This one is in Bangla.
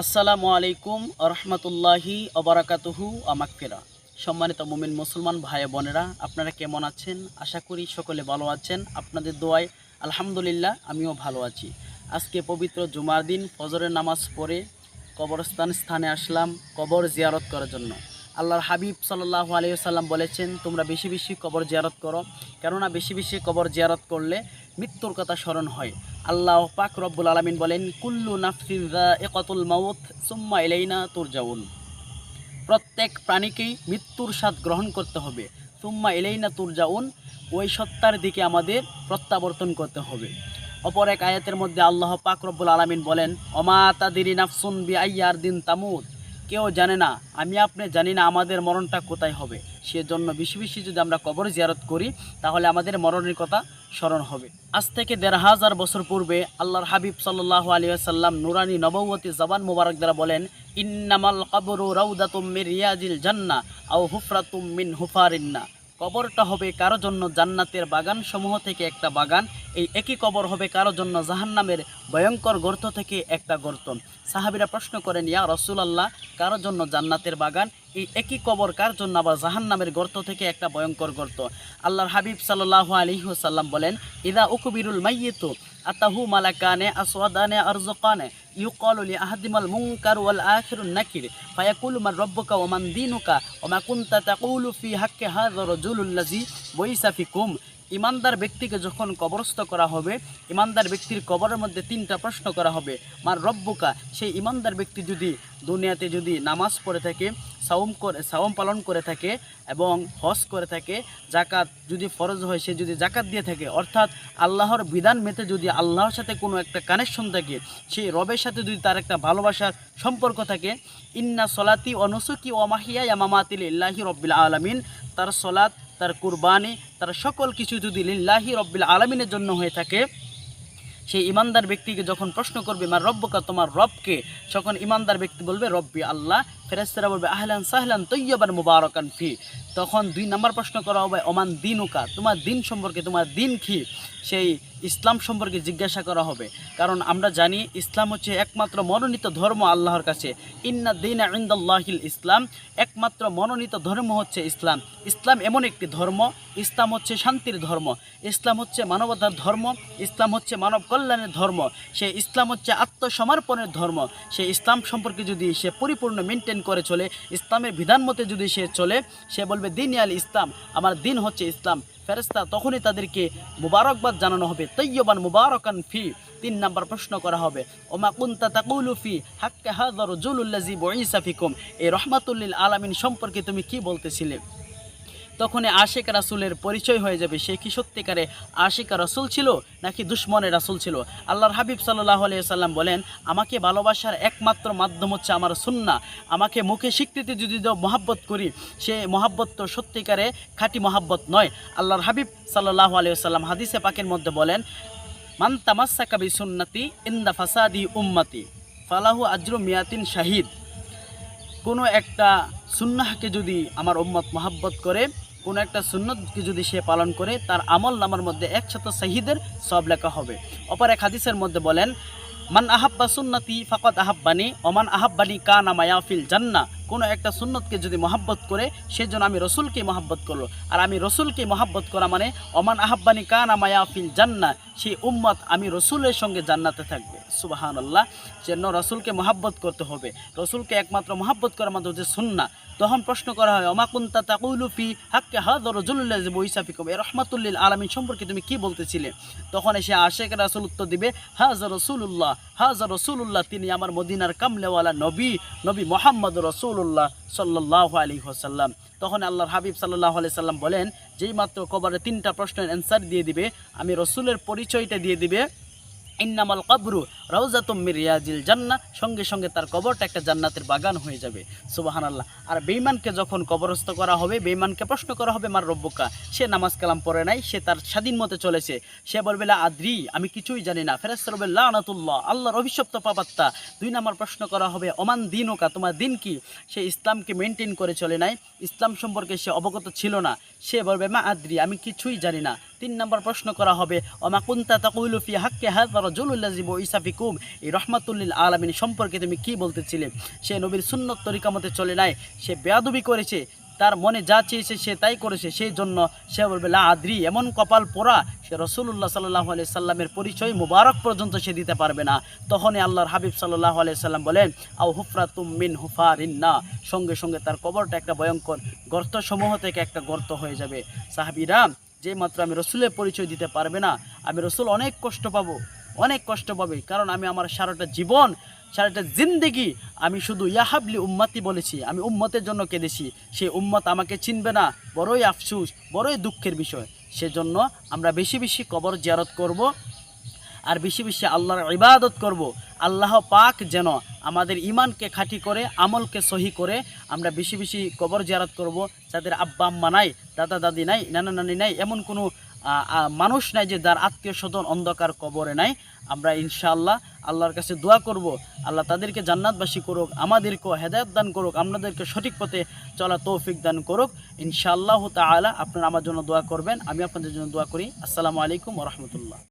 আসসালামু আলাইকুম রহমতুল্লাহি অবরাকাতুহু আমাকফিরা সম্মানিত মুমিন মুসলমান ভাই বোনেরা, আপনারা কেমন আছেন? আশা করি সকলে ভালো আছেন। আপনাদের দোয়ায় আলহামদুলিল্লাহ আমিও ভালো আছি। আজকে পবিত্র জুমার দিন, ফজরের নামাজ পড়ে কবরস্থান স্থানে আসলাম কবর জিয়ারত করার জন্য। আল্লাহর হাবিব সাল্লাহ আলিয়াল্লাম বলেছেন, তোমরা বেশি বেশি কবর জিয়ারত করো। কেননা বেশি বেশি কবর জিয়ারত করলে মৃত্যুর কথা স্মরণ হয়। আল্লাহ পাক রব্বুল আলমিন বলেন, কুল্লু নাফসিন একতুল মাউত সুম্মা ইলাইনা তুরজাউন। প্রত্যেক প্রাণীকেই মৃত্যুর স্বাদ গ্রহণ করতে হবে। সুম্মা এলেইনা তুরজাউন, ওই সত্তার দিকে আমাদের প্রত্যাবর্তন করতে হবে। অপর এক আয়াতের মধ্যে আল্লাহ পাক রব্বুল আলমিন বলেন অমা তাদিরি নাফসুন বি আইয়ার দিন তামুদ কেউ জানে না, আমি আপনি জানি না আমাদের মরণটা কোথায় হবে। সেজন্য বেশি বেশি যদি আমরা কবর জিয়ারত করি, তাহলে আমাদের মরণের কথা স্মরণ হবে। আজ থেকে দেড় হাজার বছর পূর্বে আল্লাহর হাবিব সাল্লাহ আলী আসাল্লাম নুরানি নবৌতি জবান মুবারক দ্বারা বলেন, ইন্নামাল কবরু তুমির রিয়াজিল জান্না আও হুফরাতুম মিন হুফারিন্না কবরটা হবে কারও জন্য জান্নাতের বাগান সমূহ থেকে একটা বাগান এই একই কবর হবে কারও জন্য জাহান নামের ভয়ঙ্কর গর্ত থেকে একটা গর্ত। সাহাবিরা প্রশ্ন করেন, ইয়া রসুলাল্লাহ, কারও জন্য জান্নাতের বাগান? এই একই কবর কার জন্য আবার জাহান্নামের গর্ত থেকে একটা ভয়ঙ্কর গর্ত? আল্লাহর হাবিব সাল্লাহ আলিহাসাল্লাম বলেন, ইদা উকবিরুল মাইয়েতু, আতাহু মালাকানে আসওয়াদানে আরজকানে ইউকালু লি আহাদিমাল মুনকার ওয়াল আখিরুন নাকির, ফায়াকুলু মান রব্বুকা ওয়া মান দীনুকা, ওয়া মা কুনতা তাকুলু ফি হাক্কি হাযা রাজুলুল্লাযী বইসা ফিকুম। ইমানদার ব্যক্তিকে যখন কবরস্থ করা হবে, ইমানদার ব্যক্তির কবরের মধ্যে তিনটা প্রশ্ন করা হবে। মার রব্বুকা, সেই ইমানদার ব্যক্তি যদি দুনিয়াতে যদি নামাজ পড়ে থাকে, সাওম করে, সাওম পালন করে থাকে এবং হজ করে থাকে জাকাত যদি ফরজ হয়, সে যদি জাকাত দিয়ে থাকে, অর্থাৎ আল্লাহর বিধান মেতে যদি আল্লাহর সাথে কোনো একটা কানেকশন থাকে, সেই রবের সাথে যদি তার একটা ভালোবাসার সম্পর্ক থাকে, ইন্না সলাতি অনুসুকি ও মাহিয়া ইয়ামামাতিল ইল্লাহি রব্বিল আলমিন, তার সলাত তার কুরবানি, তার সকল কিছু যদি লিল্লাহি রব্বিল আলমিনের জন্য হয়ে থাকে, সেই ইমানদার ব্যক্তিকে যখন প্রশ্ন করবে মা রব্বকা, তোমার রবকে? তখন ইমানদার ব্যক্তি বলবে, রব্বি আল্লাহ ফেরেস্তারা বলবে, আহলান সাহলান তৈয়বান মুবারকান ফি। তখন দুই নম্বর প্রশ্ন করা হবে, ওমান দিনুকা, তোমার দিন সম্পর্কে তোমার দিন কি? সেই ইসলাম সম্পর্কে জিজ্ঞাসা করা হবে। কারণ আমরা জানি ইসলাম হচ্ছে একমাত্র মনোনীত ধর্ম আল্লাহর কাছে। ইন্না দিন ইন্দাল্লাহিল ইসলাম, একমাত্র মনোনীত ধর্ম হচ্ছে ইসলাম। ইসলাম এমন একটি ধর্ম, ইসলাম হচ্ছে শান্তির ধর্ম। ইসলাম হচ্ছে মানবতার ধর্ম, ইসলাম হচ্ছে মানব কল্যাণের ধর্ম। সে ইসলাম হচ্ছে আত্মসমর্পণের ধর্ম। সে ইসলাম সম্পর্কে যদি সে পরিপূর্ণ মেনটেন করে চলে, ইসলামের বিধান মতে যদি সে চলে, সে বলবে, দিন আল ইসলাম, আমার দিন হচ্ছে ইসলাম। ফেরেস্তা তখনই তাদেরকে মুবারকবাদ জানানো হবে। তৈয়বান মুবারকান ফি, তিন নাম্বার প্রশ্ন করা হবে। ওমা কুন্তা তাকুলু ফি হাক্কে হাজার জুলুল্লাজি বইসা ফিকুম। এই রহমাতুল্লিল আলামিন সম্পর্কে তুমি কি বলতেছিলে? তখনই আশেক রাসুলের পরিচয় হয়ে যাবে। সে কি সত্যিকারে আশিক রাসুল ছিল নাকি দুশ্মনের রাসুল ছিল? আল্লাহর হাবিব সাল্লাহ সাল্লাম বলেন, আমাকে ভালোবাসার একমাত্র মাধ্যম হচ্ছে আমার সুন্না আমাকে মুখে স্বীকৃতি যদি মহাব্বত করি, সে মহাব্বত তো সত্যিকারে খাঁটি মহাব্বত নয়। আল্লাহর হাবিব সাল্লাহ সাল্লাম হাদিসে পাকের মধ্যে বলেন, মান তামাসা কাবি সুন্নাতি ইন্দা ফাসাদি উম্মাতি, ফালাহু আজরু মিয়াতিন শাহিদ। কোনো একটা সুন্নাহকে যদি আমার উম্মত মহাব্বত করে কোনো একটা সুন্নতকে যদি সে পালন করে, তার আমল নামার মধ্যে একশত শহীদের সব লেখা হবে। অপর এক হাদিসের মধ্যে বলেন, মান আহাব্বা সুন্নতি ফাকত আহাব্বানি ওমান আহাব্বানি কা নামায়াফিল জান্না। কোনো একটা সুন্নতকে যদি মহাব্বত করে, সেজন্য আমি রসুলকে মহাব্বত করল আর আমি রসুলকে মহাব্বত করা মানে ওমান আহাব্বানি কা নামায়াফিল জান্না। সেই উম্মত আমি রসুলের সঙ্গে জান্নাতে থাকবে। সুবাহান আল্লাহ যেন রসুলকে মহাব্বত করতে হবে। রসুলকে একমাত্র মহাব্বত করার মাধ্যমে হচ্ছে সুন্না তখন প্রশ্ন করা হয় অমাকুন্তা তাকুলুফি হাক্কে হাদ রজুল্লাহ বৈসাফিকম এ রহমাতুল্লিল আলমিন সম্পর্কে তুমি কি বলতেছিলে? তখন এসে আশেখ রাসুল উত্তর দিবে হাজ রসুল্লাহ হাজ রসুল্লাহ তিনি আমার মদিনার কামলেওয়ালা নবী নবী মোহাম্মদ রসুল্লাহ সাল্লাহ আলী হোসাল্লাম তখন আল্লাহর হাবিব সাল্লাহ আলি সাল্লাম বলেন যেই মাত্র কবরে তিনটা প্রশ্নের অ্যান্সার দিয়ে দিবে, আমি রসুলের পরিচয়টা দিয়ে দিবে। ইন্নামাল কাবরু রাউজাতুম মির রিয়াজিল জান্না সঙ্গে সঙ্গে তার কবরটা একটা জান্নাতের বাগান হয়ে যাবে। সুবাহান আল্লাহ আর বেইমানকে যখন কবরস্থ করা হবে বেইমানকে প্রশ্ন করা হবে, মার রব্বকা, সে নামাজ কালাম পড়ে নাই, সে তার স্বাধীন মতে চলেছে। সে বলবে আদ্রি, আমি কিছুই জানি না। ফেরাস্ত রবে লানাতুল্লাহ, আল্লাহর অভিশপ্ত পাপাত্তা দুই নাম্বার প্রশ্ন করা হবে অমান দিনকা, তোমার দিন কি? সে ইসলামকে মেনটেন করে চলে নাই। ইসলাম সম্পর্কে সে অবগত ছিল না। সে বলবে, মা আদ্রি, আমি কিছুই জানি না। তিন নম্বর প্রশ্ন করা হবে, ওমা কুন্তা তাকুলু ফি হাক্কে হাযা রাজুলুল্লাযী বুইসা ফিকুম? এই রহমাতুল্লিল আলামিন সম্পর্কে তুমি কি বলতেছিলে? সে নবীর সুন্নত তরিকা মতে চলে নাই, সে বেয়াদবি করেছে, তার মনে যা চেয়েছে সে তাই করেছে, সেই জন্য সে বলবে, লা আদ্রি, এমন কপাল পোড়া, সে রসুল্লাহ সাল্লাহ আলিয়া সাল্লামের পরিচয় মুবারক পর্যন্ত সে দিতে পারবে না। তখনই আল্লাহর হাবিব সাল্লাহ আলিয়া সাল্লাম বলেন আউ হুফরা তুম মিন হুফা রিন্না সঙ্গে সঙ্গে তার কবরটা একটা ভয়ঙ্কর গর্ত সমূহ থেকে একটা গর্ত হয়ে যাবে। সাহাবিরা যে মাত্র আমি রসুলের পরিচয় দিতে পারবে না, আমি রসুল অনেক কষ্ট পাবো, অনেক কষ্ট পাবে, কারণ আমি আমার সারাটা জীবন, সারাটা জিন্দেগি আমি শুধু ইয়াহাবলি উম্মাতি বলেছি, আমি উম্মতের জন্য কেঁদেছি। সেই উম্মত আমাকে চিনবে না, বড়ই আফসুস, বড়ই দুঃখের বিষয়। সেজন্য আমরা বেশি বেশি কবর জিয়ারত করব আর বেশি বেশি আল্লাহর ইবাদত করব। আল্লাহ পাক যেন আমাদের ইমানকে খাঁটি করে, আমলকে সহি করে আমরা বেশি বেশি কবর জিয়ারত করব। যাদের আব্বা, আম্মা নাই, দাদা, দাদি নাই, নানা, নানি নাই, এমন কোনো মানুষ নাই যে যার আত্মীয় স্বজন অন্ধকার কবরে নাই। আমরা ইনশাআল্লাহ আল্লাহর কাছে দোয়া করব। আল্লাহ তাদেরকে জান্নাতবাসী করুক, আমাদেরকেও হেদায়ত দান করুক, আপনাদেরকে সঠিক পথে চলা তৌফিক দান করুক। ইনশাআল্লাহ তাআলা আপনারা আমার জন্য দোয়া করবেন, আমি আপনাদের জন্য দোয়া করি। আসসালামু আলাইকুম রহমতুল্লাহ।